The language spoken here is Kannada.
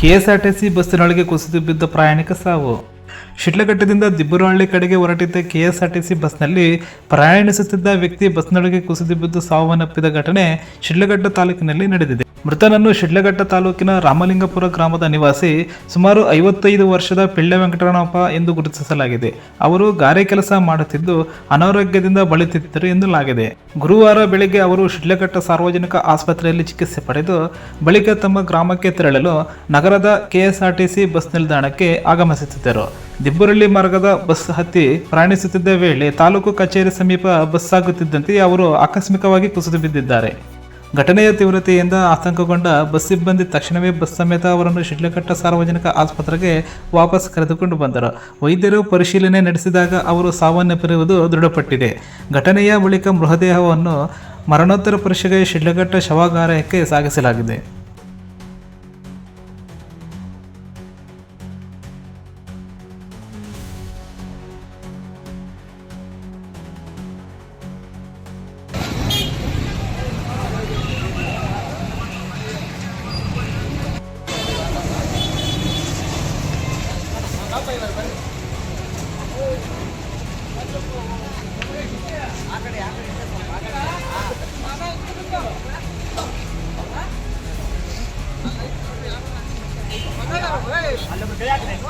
ಕೆಎಸ್ಆರ್ಟಿಸಿ ಬಸ್ಸಿನೊಳಗೆ ಕುಸಿದು ಬಿದ್ದ ಪ್ರಯಾಣಿಕ ಸಾವು. ಶಿಡ್ಲಘಟ್ಟದಿಂದ ದಿಬ್ಬರಹಳ್ಳಿ ಕಡೆಗೆ ಹೊರಟಿದ್ದ ಕೆಎಸ್ಆರ್ಟಿಸಿ ಬಸ್ನಲ್ಲಿ ಪ್ರಯಾಣಿಸುತ್ತಿದ್ದ ವ್ಯಕ್ತಿ ಬಸ್ನೊಳಗೆ ಕುಸಿದು ಬಿದ್ದು ಸಾವನ್ನಪ್ಪಿದ ಘಟನೆ ಶಿಡ್ಲಘಟ್ಟ ತಾಲೂಕಿನಲ್ಲಿ ನಡೆದಿದೆ. ಮೃತನನ್ನು ಶಿಡ್ಲಘಟ್ಟ ತಾಲೂಕಿನ ರಾಮಲಿಂಗಪುರ ಗ್ರಾಮದ ನಿವಾಸಿ ಸುಮಾರು ಐವತ್ತೈದು ವರ್ಷದ ಪಿಳ್ಳೆ ವೆಂಕಟರಮಣಪ್ಪ ಎಂದು ಗುರುತಿಸಲಾಗಿದೆ. ಅವರು ಗಾರೆ ಕೆಲಸ ಮಾಡುತ್ತಿದ್ದು ಅನಾರೋಗ್ಯದಿಂದ ಬಳಲುತ್ತಿದ್ದರು ಎನ್ನಲಾಗಿದೆ. ಗುರುವಾರ ಬೆಳಗ್ಗೆ ಅವರು ಶಿಡ್ಲಘಟ್ಟ ಸಾರ್ವಜನಿಕ ಆಸ್ಪತ್ರೆಯಲ್ಲಿ ಚಿಕಿತ್ಸೆ ಪಡೆದು ಬಳಿಕ ತಮ್ಮ ಗ್ರಾಮಕ್ಕೆ ತೆರಳಲು ನಗರದ ಕೆಎಸ್ಆರ್ಟಿಸಿ ಬಸ್ ನಿಲ್ದಾಣಕ್ಕೆ ಆಗಮಿಸುತ್ತಿದ್ದರು. ದಿಬ್ಬರಳ್ಳಿ ಮಾರ್ಗದ ಬಸ್ ಹತ್ತಿ ಪ್ರಯಾಣಿಸುತ್ತಿದ್ದ ವೇಳೆ ತಾಲೂಕು ಕಚೇರಿ ಸಮೀಪ ಬಸ್ ಸಾಗುತ್ತಿದ್ದಂತೆ ಅವರು ಆಕಸ್ಮಿಕವಾಗಿ ಕುಸಿದು ಬಿದ್ದಿದ್ದಾರೆ. ಘಟನೆಯ ತೀವ್ರತೆಯಿಂದ ಆತಂಕಗೊಂಡ ಬಸ್ ಸಿಬ್ಬಂದಿ ತಕ್ಷಣವೇ ಬಸ್ ಸಮೇತ ಅವರನ್ನು ಶಿಡ್ಲಘಟ್ಟ ಸಾರ್ವಜನಿಕ ಆಸ್ಪತ್ರೆಗೆ ವಾಪಸ್ ಕರೆದುಕೊಂಡು ಬಂದರು. ವೈದ್ಯರು ಪರಿಶೀಲನೆ ನಡೆಸಿದಾಗ ಅವರು ಸಾವನ್ನಪ್ಪಿರುವುದು ದೃಢಪಟ್ಟಿದೆ. ಘಟನೆಯ ಬಳಿಕ ಮೃತದೇಹವನ್ನು ಮರಣೋತ್ತರ ಪರೀಕ್ಷೆಗೆ ಶಿಡ್ಲಘಟ್ಟ ಶವಾಗಾರಕ್ಕೆ ಸಾಗಿಸಲಾಗಿದೆ. Gracias.